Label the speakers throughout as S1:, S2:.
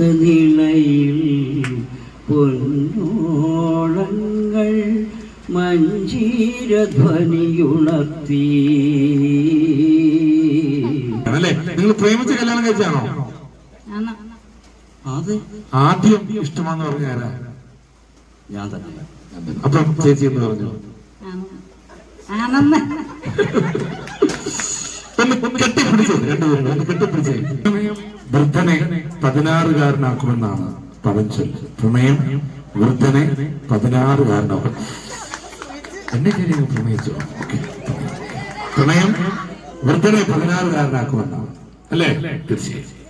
S1: മാനസനിളയിൽ പൊന്നോളങ്ങൾ മഞ്ചീരധ്വനിയുണർത്തി
S2: അല്ലേ? നിങ്ങൾ പ്രേമിച്ച് കല്യാണം കഴിച്ചാണോ? ആദ്യം ഇഷ്ടമാന്ന് പറഞ്ഞ ആരാ?
S1: ഞാൻ തന്നെ.
S2: അപ്പം ചേച്ചി എന്ന് പറഞ്ഞു.
S3: ആണെന്ന്.
S2: ഒന്ന് ഒന്ന് കെട്ടിപ്പിടിച്ചേ രണ്ടുപേരും ഒന്ന് കെട്ടിപ്പിടിച്ചേ. വൃദ്ധനെ പതിനാറുകാരനാക്കുമെന്നാണ് പഴഞ്ചൊല്ല് പ്രമേയം വൃദ്ധനെ പതിനാറുകാരനാക്കും. എന്നെ ശരി പ്രമേയിച്ചു. പ്രണയം വൃദ്ധനെ പതിനാറുകാരനാക്കുമെന്നാണ്. അല്ലേ? തീർച്ചയായും.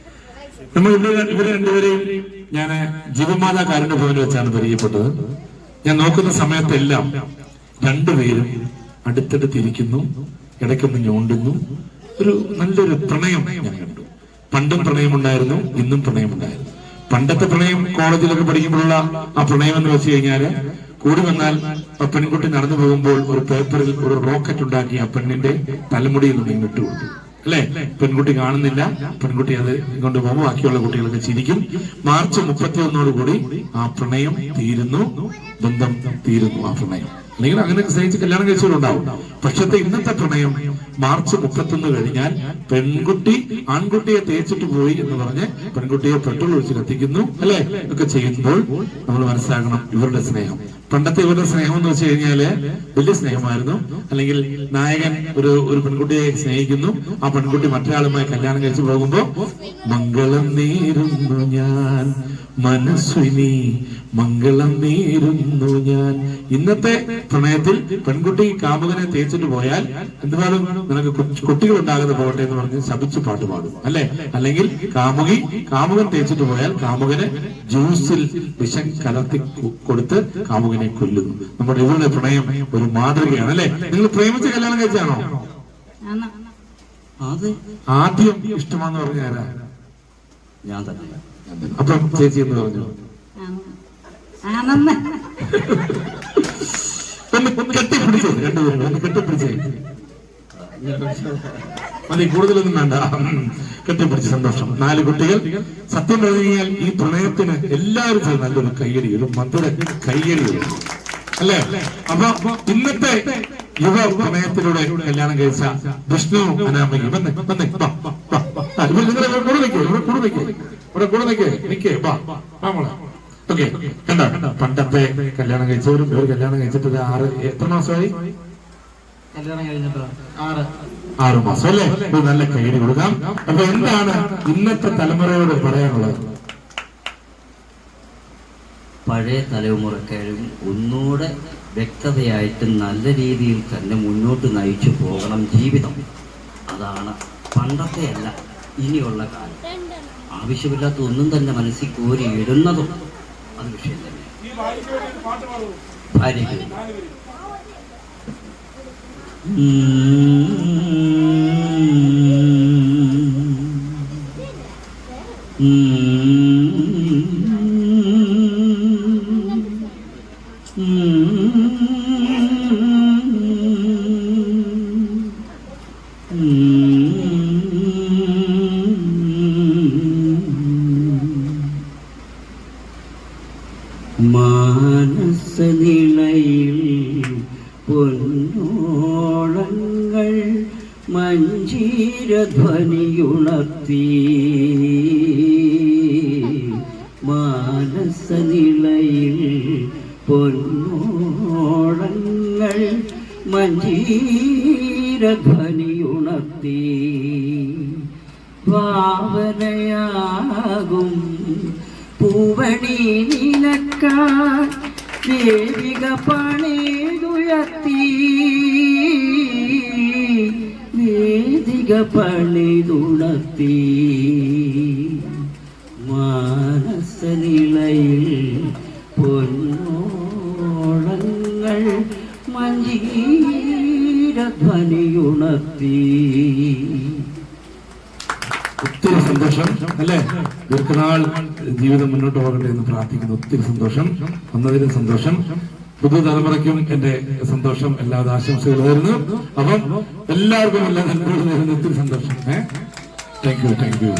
S2: നമ്മൾ ഇവർ ഇവർ രണ്ടുപേരെയും ഞാൻ ജീവമാതാ കാരുണ്യ ഭവനിൽ വെച്ചാണ് പരിചയപ്പെട്ടത്. ഞാൻ നോക്കുന്ന സമയത്തെല്ലാം രണ്ടുപേരും അടുത്തടുത്തിരിക്കുന്നു ഇടയ്ക്കൊന്ന് ഞോണ്ടുന്നു. ഒരു നല്ലൊരു പ്രണയം ഞാൻ പണ്ടും പ്രണയമുണ്ടായിരുന്നു ഇന്നും പ്രണയമുണ്ടായിരുന്നു. പണ്ടത്തെ പ്രണയം കോളേജിലൊക്കെ പഠിക്കുമ്പോഴുള്ള ആ പ്രണയം എന്ന് വെച്ച് കഴിഞ്ഞാൽ കൂടി വന്നാൽ പെൺകുട്ടി നടന്നു പോകുമ്പോൾ ഒരു പേപ്പറിൽ ഒരു റോക്കറ്റ് ഉണ്ടാക്കി ആ പെണ്ണിന്റെ തലമുടിയിൽ നിന്ന് ഇങ്ങോട്ട് കൊടുത്തു. അല്ലെ? പെൺകുട്ടി കാണുന്നില്ല പെൺകുട്ടി അത് കൊണ്ട് പോകുമ്പോൾ ബാക്കിയുള്ള കുട്ടികളൊക്കെ ചിരിക്കും. മാർച്ച് മുപ്പത്തി ഒന്നോട് കൂടി ആ പ്രണയം തീരുന്നു ബന്ധം തീരുന്നു ആ പ്രണയം. അല്ലെങ്കിൽ അങ്ങനെ സ്നേഹിച്ച് കല്യാണം കഴിച്ചവരുണ്ടാവും. പക്ഷത്തെ ഇന്നത്തെ പ്രണയം മാർച്ച് മുപ്പത്തൊന്ന് കഴിഞ്ഞാൽ പെൺകുട്ടി ആൺകുട്ടിയെ തേച്ചിട്ട് പോയി എന്ന് പറഞ്ഞ് പെൺകുട്ടിയെ പെട്രോൾ ഒഴിച്ച് കത്തിക്കുന്നു അല്ലെ? ഒക്കെ ചെയ്യുമ്പോൾ നമ്മൾ മനസ്സിലാക്കണം ഇവരുടെ സ്നേഹം. പണ്ടത്തെ ഇവരുടെ സ്നേഹം എന്ന് വെച്ച് കഴിഞ്ഞാൽ വലിയ സ്നേഹമായിരുന്നു. അല്ലെങ്കിൽ നായകൻ ഒരു ഒരു പെൺകുട്ടിയെ സ്നേഹിക്കുന്നു. ആ പെൺകുട്ടി മറ്റൊരാളുമായി കല്യാണം കഴിച്ചു പോകുമ്പോ മംഗളം നേരുന്നു ഞാൻ മനസ്വിനി മംഗളം നേരുന്നു ഞാൻ. ഇന്നത്തെ പ്രണയത്തിൽ പെൺകുട്ടി കാമുകനെ തേച്ചിട്ട് പോയാൽ എന്തുപാടും നിനക്ക് കുട്ടികൾ ഉണ്ടാകുന്ന പോകട്ടെ എന്ന് പറഞ്ഞ് ശപിച്ച് പാട്ട് പാടും. അല്ലെ? അല്ലെങ്കിൽ കാമുകി കാമുകൻ തേച്ചിട്ട് പോയാൽ കാമുകനെ ജ്യൂസിൽ വിഷം കലർത്തി കൊടുത്ത് കൊടുത്ത് കാമുകനെ കൊല്ലുന്നു. നമ്മുടെ ഇവരുടെ പ്രണയം ഒരു മാതൃകയാണ് അല്ലെ? നിങ്ങൾ പ്രേമിച്ച് കല്യാണം കഴിച്ചാണോ? ആദ്യം ഇഷ്ടമാന്ന് പറഞ്ഞ ആരാ?
S1: ഞാൻ തന്നെ
S2: അപ്പം ചേച്ചി എന്ന് പറഞ്ഞു. ഒന്ന് കെട്ടിപ്പിടിച്ചേ രണ്ടുപേരും ഒന്ന് കെട്ടിപ്പിടിച്ചേ. മതി കൂടുതലൊന്നും വേണ്ട. കെട്ടിപ്പിടിച്ച് സന്തോഷം. നാല് കുട്ടികൾ. സത്യം പറഞ്ഞു കഴിഞ്ഞാൽ ഈ പ്രണയത്തിന് എല്ലാവരും നല്ലൊരു കയ്യടി ഒരു മധുര കയ്യടി. അല്ലേ? അപ്പൊ ഇന്നത്തെ യുവ പ്രണയത്തിലൂടെ കല്യാണം കഴിച്ച വിഷ്ണു കണ്ടോ? പണ്ടത്തെ കല്യാണം കഴിച്ചവരും ഇവർ കല്യാണം കഴിച്ചിട്ട് ആറ് എത്ര മാസമായി?
S4: കല്യാണം കഴിഞ്ഞിട്ട് ആറ്.
S2: ആറു അല്ലെ? ഒരു നല്ല കൈയ്യടി കൊടുക്കാം. അപ്പൊ എന്താണ് ഇന്നത്തെ തലമുറയോട് പറയാനുള്ളത്?
S1: പഴയ തലമുറക്കാരും ഒന്നുകൂടെ വ്യക്തതയായിട്ട് നല്ല രീതിയിൽ തന്നെ മുന്നോട്ട് നയിച്ചു പോകണം ജീവിതം. അതാണ് പണ്ടത്തെ അല്ല ഇനിയുള്ള കാലം. ആവശ്യമില്ലാത്ത ഒന്നും തന്നെ മനസ്സിൽ കോരി ഇടുന്നതും അത് വിഷയം തന്നെ ഭാര്യയ്ക്ക് മാനസനിളയിൽ പൊന്നോളങ്ങൾ മഞ്ജീരധ്വനിയുണർത്തി. മാനസനിളയിൽ പൊന്നോളങ്ങൾ മഞ്ജീരധ്വനിയുണർത്തി. ഭാവനയാകും പൂവണി നിലക്കാർ ദേവിക പണിതുയർത്തി വേദിക പണിതുണർത്തി മാനസനിളയിൽ പൊന്നോളങ്ങൾ മഞ്ജീരധ്വനിയുണർത്തി
S2: ഒത്തിരി സന്തോഷം അല്ലേ? ദീർഘനാൾ ജീവിതം മുന്നോട്ട് പോകട്ടെ എന്ന് പ്രാർത്ഥിക്കുന്നു. ഒത്തിരി സന്തോഷം വന്നതിന് സന്തോഷം. പുതുതലമുറയ്ക്കും എന്റെ സന്തോഷം എല്ലാ ആശംസകളും തരുന്നു അപ്പം എല്ലാവർക്കും എല്ലാ നന്മകളും നേരുന്നു ഒത്തിരി സന്തോഷം. ഏഹ് താങ്ക് യു താങ്ക് യു